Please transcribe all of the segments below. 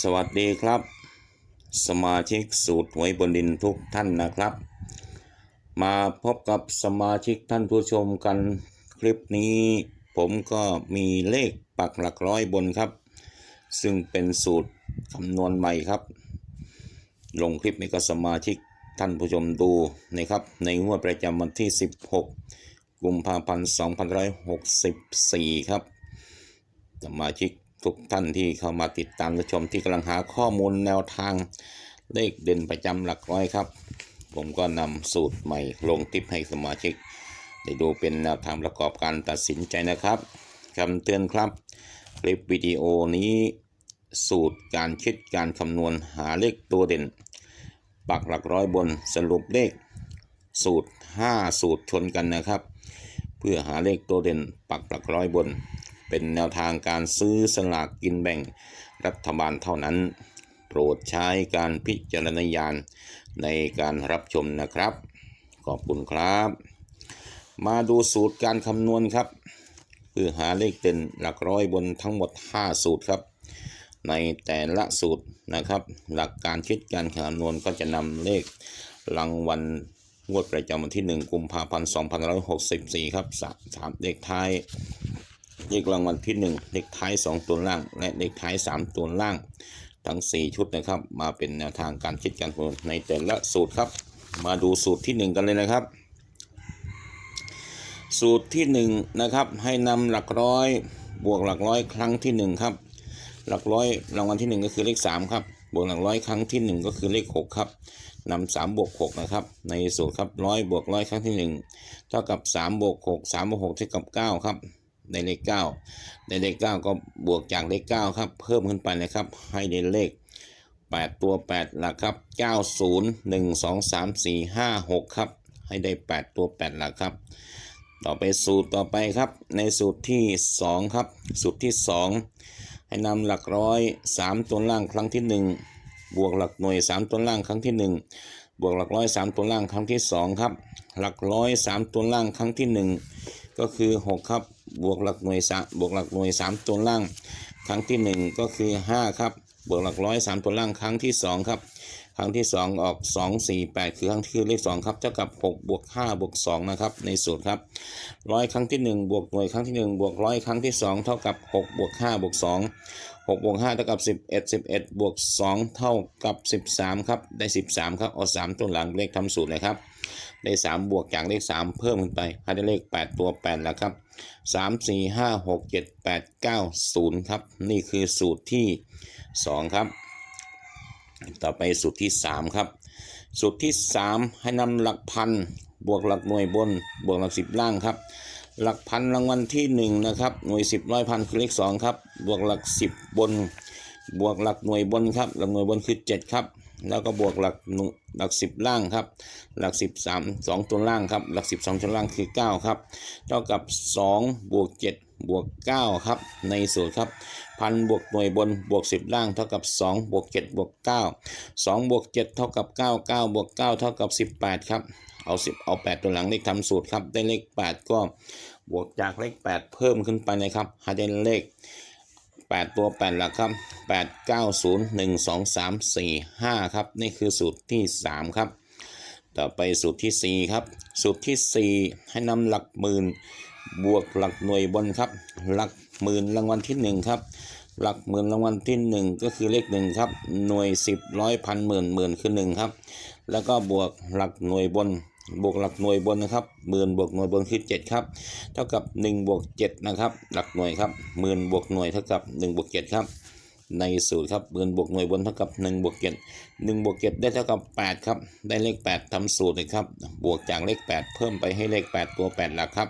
สวัสดีครับ สมาชิกสูตรหวยบนดินทุกท่านนะครับ มาพบกับสมาชิกท่านผู้ชมกันคลิปนี้ ผมก็มีเลขปักหลักร้อยบนครับ ซึ่งเป็นสูตรคำนวณใหม่ครับ ลงคลิปนี้ก็สมาชิกท่านผู้ชมดูนะครับ ในงวดประจำวันที่ 16 กุมภาพันธ์ 2564 ครับ สมาชิก ทุกท่านที่เข้ามาติดตามและชมที่กำลังหาข้อมูลแนวทางเลขเด่นประจำหลักร้อยครับ ผมก็นำสูตรใหม่ลงทิปให้สมาชิก ได้ดูเป็นแนวทางประกอบการตัดสินใจนะครับคำเตือนครับ คลิปวิดีโอนี้ สูตรการคิดการคำนวณหาเลขตัวเด่น ปักหลักร้อยบนสรุปเลข สูตร 5 สูตรชนกันนะครับ เพื่อหาเลขตัวเด่นปักหลักร้อยบน เป็นแนวทางการซื้อสลากกินแบ่งรัฐบาลเท่านั้น โปรดใช้การพิจารณญาณในการรับชมนะครับ ขอบคุณครับ มาดูสูตรการคำนวณครับ เพื่อหาเลขเด่นหลักร้อยบนทั้งหมด 5 สูตรครับ ในแต่ละสูตรนะครับ หลักการคิดการคำนวณก็จะนำเลขรางวัลงวดประจำวันที่ 1 กุมภาพันธ์ 2564 ครับสามสามเลขท้าย เลขรางวัลที่ 1 เลขท้าย 2 ตัวล่าง และเลขท้าย 3 ตัวล่าง ทั้ง 4 ชุดนะครับ มาเป็นแนวทางการคิดการคำนวณในแต่ละสูตรครับ มาดูสูตรที่ 1 กันเลยนะครับ สูตรที่ 1 นะครับ ให้นำหลักร้อยบวกหลักร้อยครั้งที่ 1 ครับ หลักร้อยรางวัลที่ 1 ก็คือเลข 3 ครับ บวกหลักร้อยครั้งที่ 1 ก็คือเลข 6 ครับนำ3บวก6นะครับ ในสูตรครับร้อยบวกร้อยครั้งที่ 1 เท่ากับ3บวก6 3บวก6เท่ากับ 9 ครับ ในเลข9ในเลข9ก็บวกจากเลข9ครับ เพิ่มขึ้นไปนะครับ ให้ได้เลข8ตัว8หลักครับ90 1 2 3 4 5 6ครับ ให้ได้8ตัว8หลักครับ ต่อไปสูตรต่อไปครับ ในสูตรที่2ครับ สูตรที่2ให้นำหลักร้อย3ตัวล่างครั้งที่1บวกหลักหน่วย3ตัวล่างครั้งที่1บวกหลักร้อย3ตัวล่างครั้งที่2ครับ หลักร้อย3ตัวล่างครั้งที่1ก็คือ6ครับ บวกหลักหน่วยสามบวกหลักหน่วย3ตัวล่าง ครั้งที่1ก็คือ5ครับ บวกหลักร้อย3ตัวล่างครั้งที่2ครับ ครั้งที่2ออก2 4 8คือครั้งที่เลข2ครับ เท่ากับ6บวก5บวก2นะครับ ในสูตรครับร้อยครั้งที่1บวกหน่วยครั้งที่1บวกร้อยครั้งที่2เท่ากับ6บวก5บวก2 6บวก5เท่ากับ11 11บวก2เท่ากับ13ครับ ได้13ครับเอา3ตัวหลังเลขทำสูตรเลยครับ ได้ 3 บวกจากเลข 3 เพิ่มขึ้นไปให้ได้เลข 8 ตัว 8 แล้วครับ 3 4 5 6 7 8 9 0 ครับ นี่คือสูตรที่ 2 ครับ ต่อไปสูตรที่ 3 ครับ สูตรที่ 3 ให้นำหลักพันบวกหลักหน่วยบน บวกหลักสิบล่างครับ หลักพันรางวัลที่ 1 นะครับ หน่วย 10ร้อยพันคือเลข 2 ครับ บวกหลัก 10 บน บวกหลักหน่วยบนครับ หลักหน่วยบนคือ 7 ครับ แล้วก็บวกหลักหลัก10ล่างครับ หลัก13 2ตัวล่างครับ หลัก12ตัวล่างคือ9ครับ เท่ากับ2บวก7บวก9ครับ ในสูตรครับพันบวกหน่วยบนบวก10ล่างเท่ากับ2บวก7บวก9 2บวก7เท่ากับ9 9บวก9เท่ากับ18ครับ เอา10เอา8ตัวหลังเลขทำสูตรครับ ได้เลข8ก็บวกจากเลข8เพิ่มขึ้นไปนะครับห้ได้เลข 8 ตัว 8 หลักครับ 8 9 0 1 2 3 4 5 ครับ นี่คือสูตรที่ 3 ครับ ต่อไปสูตรที่ 4 ครับ สูตรที่ 4 ให้นำหลักหมื่นบวกหลักหน่วยบนครับ หลักหมื่นรางวัลที่ 1 ครับ หลักหมื่นรางวัลที่ 1 ก็คือเลข 1 ครับ หน่วย 10ร้อยพันหมื่นหมื่นคือ 1 ครับ แล้วก็บวกหลักหน่วยบน บวกหลักหน่วยบนนะครับหมื่นบวกหน่วยบนคือ7ครับเท่ากับ1บวก7นะครับหลักหน่วยครับหมื่นบวกหน่วยเท่ากับ1บวก7ครับในสูตรครับหมื่นบวกหน่วยบนเท่ากับ1บวก7 1บวก7ได้เท่ากับ8ครับได้เลข 8ทำสูตรเลยครับบวกจากเลข 8 เพิ่มไปให้เลข 8 ตัว 8 หลักครับ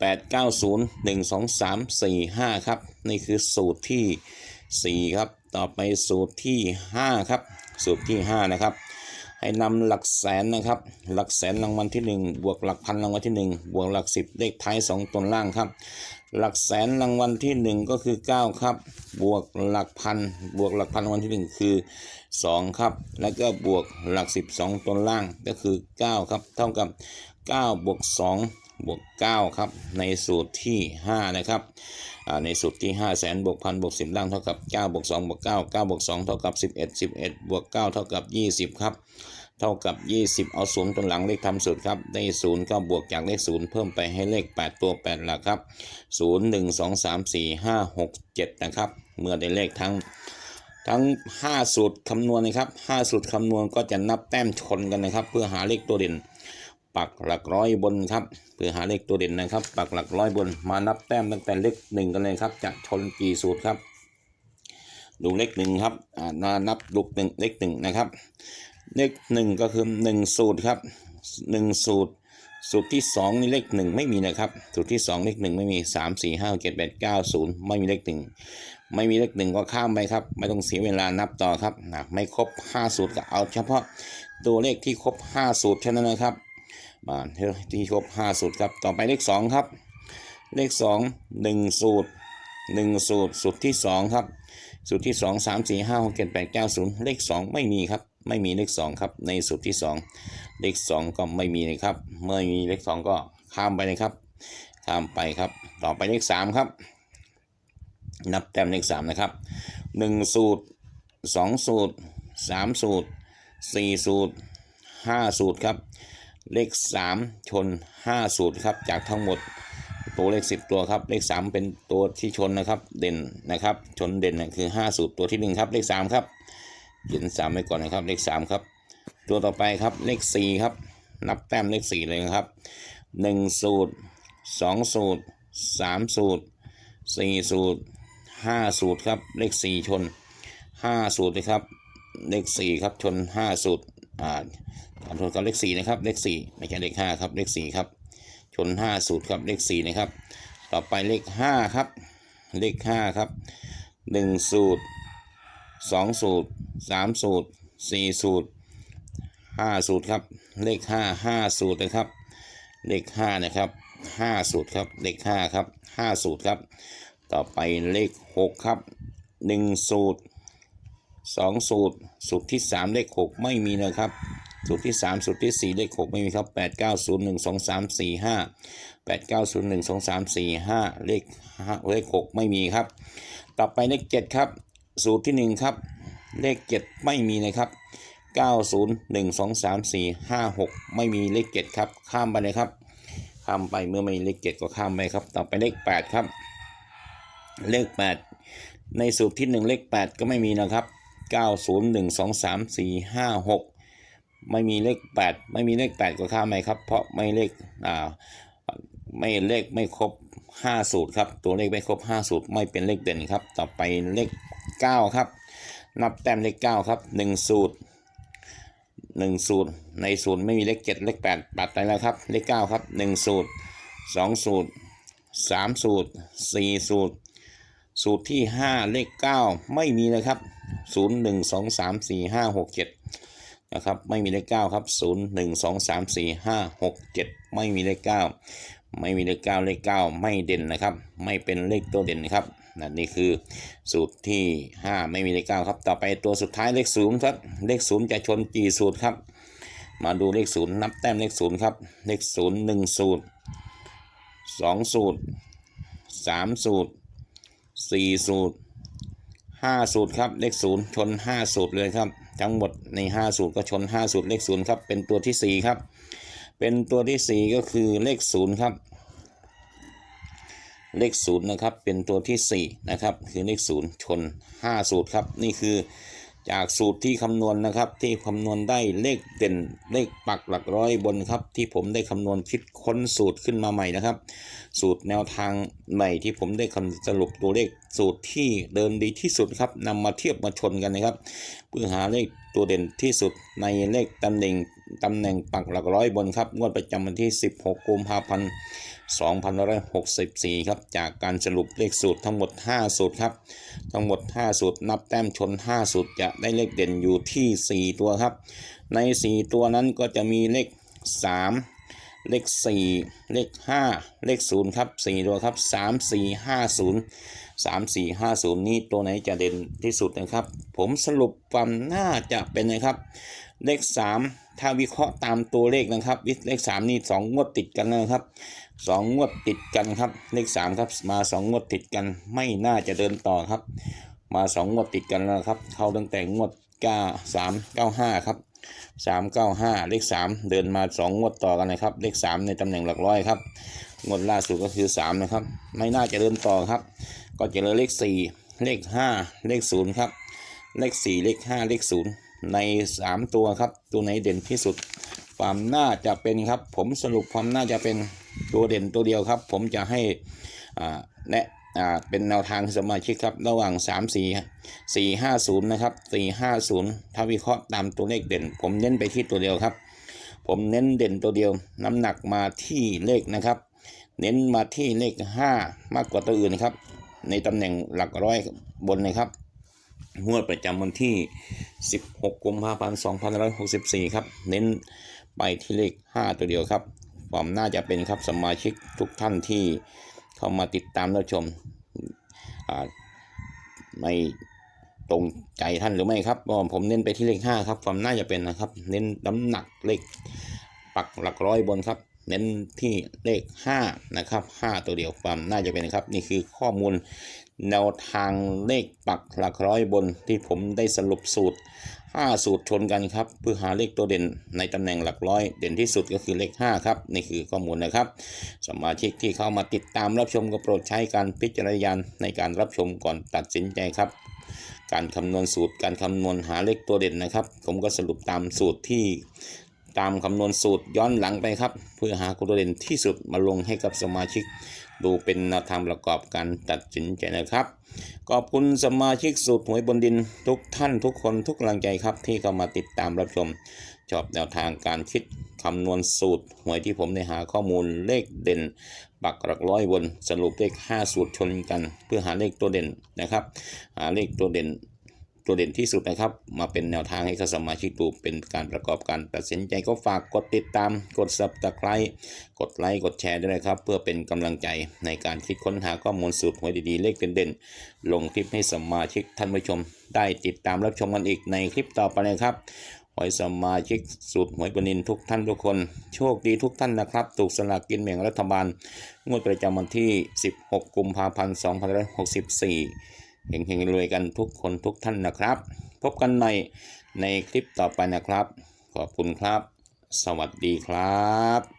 8 9 0 1 2 3 4 5ครับนี่คือสูตรที่ 4 ครับ ต่อไปสูตรที่ 5 ครับ สูตรที่ 5 นะครับ ให้นำหลักแสนนะครับ หลักแสนรางวัลที่ 1 บวกหลักพันรางวัลที่ 1 บวกหลัก 10 เลขท้าย 2ตัวล่างครับ หลักแสนรางวัลที่ 1 ก็คือ 9 ครับ บวกหลักพัน บวกหลักพันรางวัลที่ 1 คือ 2 ครับ แล้วก็บวกหลัก12ตัวล่างก็คือ 9 ครับ เท่ากับ 9 บวก 2 บวกเก้าครับในสูตรที่ห้านะครับในสูตรที่ห้าแสนบวกพันบวกสิบล่างเท่ากับเก้าบวกสองบวกเก้าเก้าบวกสองเท่ากับสิบเอ็ดสิบเอ็ดบวกเก้าเท่ากับยี่สิบครับ เท่ากับ 20 เอาศูนย์ตัวหลังเลขทำสูตรครับได้ศูนย์ก็บวกจากเลขศูนย์เพิ่มไปให้เลข 8 ตัว8หลักครับ 0 1 2 3 4 5 6 7 นะครับ เมื่อได้เลขทั้งทั้ง 5 สูตรคำนวณนะครับ 5 สูตรคำนวณก็จะนับแต้มชนกันนะครับ เพื่อหาเลขตัวเด่น ปักหลักร้อยบนครับเพื่อหาเลขตัวเด่นนะครับ ปักหลักร้อยบนมานับแต้มตั้งแต่เลขหนึ่งกันเลยครับ จะชนกี่สูตรครับดูเลขหนึ่งครับอ่านานับลูกหนึ่งเลขหนึ่งนะครับ เลขหนึ่งก็คือหนึ่งสูตรครับหนึ่งสูตร สูตรที่สองนี่เลขหนึ่งไม่มีนะครับ สูตรที่สองเลขหนึ่งไม่มีสามสี่ห้าเจ็ดแปดเก้าศูนย์ไม่มีเลขหนึ่งไม่มีเลขหนึ่งก็ข้ามไปครับ ไม่ต้องเสียเวลานับต่อครับไม่ครบห้าสูตรก็เอาเฉพาะตัวเลขที่ครบห้าสูตรเท่านั้นนะครับ มาที่ครบห้าสูตรครับ ต่อไปเลขสองครับ เลขสองหนึ่งสูตรหนึ่งสูตร สูตรที่สองครับ สูตรที่สองสามสี่ห้าเจ็ดแปดเก้าศูนย์เลขสองไม่มีครับ ไม่มีเลขสองครับ ในสูตรที่สองเลขสองก็ไม่มีนะครับ เมื่อมีเลขสองก็ข้ามไปนะครับ ข้ามไปครับ ต่อไปเลขสามครับ นับแต้มเลขสามนะครับหนึ่งสูตรสองสูตรสามสูตรสี่สูตรห้าสูตรครับ เลขสามชนห้าสูตรครับ จากทั้งหมดตัวเลขสิบตัวครับ เลขสามเป็นตัวที่ชนนะครับ เด่นนะครับ ชนเด่นนะคือห้าสูตรตัวที่หนึ่งครับ เลขสามครับเขียนสามไว้ก่อนนะครับ เลขสามครับ ตัวต่อไปครับ เลขสี่ครับ นับแต้มเลขสี่เลยนะครับหนึ่งสูตรสองสูตรสามสูตรสี่สูตรห้าสูตรครับ เลขสี่ชนห้าสูตรเลยครับ เลขสี่ครับ ชนห้าสูตร อ่า ขอโทษครับเลขสี่นะครับเลขสี่ไม่ใช่เลขห้าครับเลขสี่ครับ ชนห้าสูตรครับเลขสี่นะครับ ต่อไปเลขห้าครับ เลขห้าครับหนึ่งสูตรสองสูตรสามสูตรสี่สูตรห้าสูตรครับ เลขห้าห้าสูตรนะครับ เลขห้านะครับห้าสูตรครับเลขห้าครับห้าสูตรครับ ต่อไปเลขหกครับหนึ่งสูตรสองสูตร สูตรที่สามเลขหกไม่มีนะครับ สูตรที่ 3 สูตรที่ 4 เลข 6 ไม่มีครับ 8 9 0 1 2 3 4 5 8 9 0 1 2 3 4 5 เลขเลข 6 ไม่มีครับ ต่อไปเลข 7 ครับ สูตรที่ 1 ครับ เลข 7 ไม่มีนะครับ 9 0 1 2 3 4 5 6 ไม่มีเลข 7 ครับ ข้ามไปเลยครับ ข้ามไปเมื่อไม่มีเลข 7 ก็ข้ามไปครับ ต่อไปเลข 8 ครับ เลข 8 ในสูตรที่ 1 เลข 8 ก็ไม่มีนะครับ 9 0 1 2 3 4 5 6 ไม่มีเลข 8 ไม่มีเลข 8ก็ข้ามไปครับ เพราะไม่เลขอ่าไม่เลขไม่ครบ5สูตรครับ ตัวเลขไม่ครบ5สูตรไม่เป็นเลขเด่นครับ ต่อไปเลข 9 ครับ นับแต้มเลข 9 ครับ 1 สูตร 1 สูตร ในสูตรไม่มีเลข 7 เลข 8 ปัดไปแล้วครับ เลข 9 ครับ 1 สูตร 2 สูตร 3 สูตร 4 สูตร สูตรที่ 5 เลข 9 ไม่มีเลยครับ 0 1 2 3 4 5 6 7 นะครับไม่มีเลขเก้าครับศูนย์หนึ่งสองสามสี่ห้าหกเจ็ดไม่มีเลขเก้าไม่มีเลขเก้าเลขเก้าไม่เด่นนะครับ ไม่เป็นเลขตัวเด่นนะครับนั่นนี่คือสูตรที่ห้าไม่มีเลขเก้าครับ ต่อไปตัวสุดท้ายเลขศูนย์ครับ เลขศูนย์จะชนกี่สูตรครับ มาดูเลขศูนย์นับแต้มเลขศูนย์ครับ เลขศูนย์หนึ่งสูตรสองสูตรสามสูตรสี่สูตรห้าสูตรครับ เลขศูนย์ชนห้าสูตรเลยครับ ทั้งหมดใน5สูตรก็ชน 5 สูตรเลข0ครับ เป็นตัวที่ 4 ครับ เป็นตัวที่ 4 ก็คือเลข0ครับ เลข0นะครับ เป็นตัวที่ 4 นะครับ คือเลข0ชน 5 สูตรครับ นี่คือ จากสูตรที่คำนวณนะครับ ที่คำนวณได้เลขเด่นเลขปักหลักร้อยบนครับ ที่ผมได้คำนวณคิดค้นสูตรขึ้นมาใหม่นะครับ สูตรแนวทางใหม่ที่ผมได้คำสรุปตัวเลขสูตรที่เดินดีที่สุดครับนำมาเทียบมาชนกันนะครับ เพื่อหาเลขตัวเด่นที่สุดในเลขตำแหน่งตำแหน่งปักหลักร้อยบนครับงวดประจำวันที่ 16 กุมภาพันธ์ 2564 ครับ จากการสรุปเลขสูตรทั้งหมด 5 สูตรครับ ทั้งหมด 5 สูตร นับแต้มชน 5 สูตรจะได้เลขเด่นอยู่ที่ 4 ตัวครับ ใน 4 ตัวนั้นก็จะมีเลข 3เลข 4 เลข 5 เลข 0 ครับ 4 ตัวครับ 3 4 5 0 3 4 5 0 นี้ตัวไหนจะเด่นที่สุดนะครับ ผมสรุปความน่าจะเป็นนะครับ เลข 3 ถ้าวิเคราะห์ตามตัวเลขนะครับเลข3นี่2งวดติดกันนะครับสองงวดติดกันครับ เลขสามครับมาสองงวดติดกันไม่น่าจะเดินต่อครับ มาสองงวดติดกันแล้วครับ เข้าตั้งแต่งวดเก้าสามเก้าห้าครับสามเก้าห้าเลขสามเดินมาสองงวดต่อกันนะครับ เลขสามในตำแหน่งหลักร้อยครับงวดล่าสุดก็คือสามนะครับ ไม่น่าจะเดินต่อครับ ก็จะเหลือเลขสี่เลขห้าเลขศูนย์ครับ เลขสี่เลขห้าเลขศูนย์ ในสามตัวครับ ตัวไหนเด่นที่สุด ความน่าจะเป็นครับ ผมสรุปความน่าจะเป็นตัวเด่นตัวเดียวครับ ผมจะให้แนะเป็นแนวทางสมาชิกครับ ระหว่าง 3 4 4 5 0 นะครับ 4 5 0 ถ้าวิเคราะห์ตามตัวเลขเด่น ผมเน้นไปที่ตัวเดียวครับ ผมเน้นเด่นตัวเดียว น้ำหนักมาที่เลขนะครับ เน้นมาที่เลข 5 มากกว่าตัวอื่นครับ ในตำแหน่งหลักร้อยบนนะครับ งวดประจำวันที่ 16 กุมภาพันธ์2564 ครับ เน้นไปที่เลข 5 ตัวเดียวครับ ความน่าจะเป็นครับสมาชิกทุกท่านที่เข้ามาติดตามรับชมอ่าไม่ตรงใจท่านหรือไม่ครับก็ผมเน้นไปที่เลข 5 ครับ ความน่าจะเป็นนะครับ เน้นน้ำหนักเลขปักหลักร้อยบนครับ เน้นที่เลข 5 นะครับ 5 ตัวเดียวความน่าจะเป็นครับ นี่คือข้อมูล แนวทางเลขปักหลักร้อยบนที่ผมได้สรุปสูตร 5 สูตรชนกันครับ เพื่อหาเลขตัวเด่นในตำแหน่งหลักร้อย เด่นที่สุดก็คือเลข 5 ครับ นี่คือข้อมูลนะครับ สมาชิกที่เข้ามาติดตามรับชมก็โปรดใช้การพิจารณาในการรับชมก่อนตัดสินใจครับ การคำนวณสูตรการคำนวณหาเลขตัวเด่นนะครับ ผมก็สรุปตามสูตรที่ตามคำนวณสูตรย้อนหลังไปครับ เพื่อหาตัวเด่นที่สุดมาลงให้กับสมาชิก ดูเป็นแนวทางประกอบการตัดสินใจนะครับ ขอบคุณสมาชิกสูตรหวยบนดินทุกท่านทุกคนทุกกำลังใจครับ ที่เข้ามาติดตามรับชม ชอบแนวทางการคิดคำนวณสูตรหวยที่ผมได้หาข้อมูลเลขเด่น ปักหลักร้อยบนสรุปเลข 5 สูตรชนกัน เพื่อหาเลขตัวเด่นนะครับ หาเลขตัวเด่น ตัวเด่นที่สุดนะครับ มาเป็นแนวทางให้กับสมาชิกดูเป็นการประกอบการตัดสินใจก็ฝากกดติดตาม กด subscribe กดไลค์กดแชร์ด้วยนะครับ เพื่อเป็นกำลังใจในการคิดค้นหาข้อมูลสูตรหวยดีๆ เลขเด่นๆลงคลิปให้สมาชิกท่านผู้ชม ได้ติดตามรับชมกันอีกในคลิปต่อไปนะครับขอให้สมาชิกสูตรหวยบนินทุกท่านทุกคน โชคดีทุกท่านนะครับ ถูกสลากกินแบ่งรัฐบาล งวดประจำวันที่ 16 กุมภาพันธ์ 2564 เฮงๆรวยกันทุกคนทุกท่านนะครับ พบกันในในคลิปต่อไปนะครับ ขอบคุณครับ สวัสดีครับ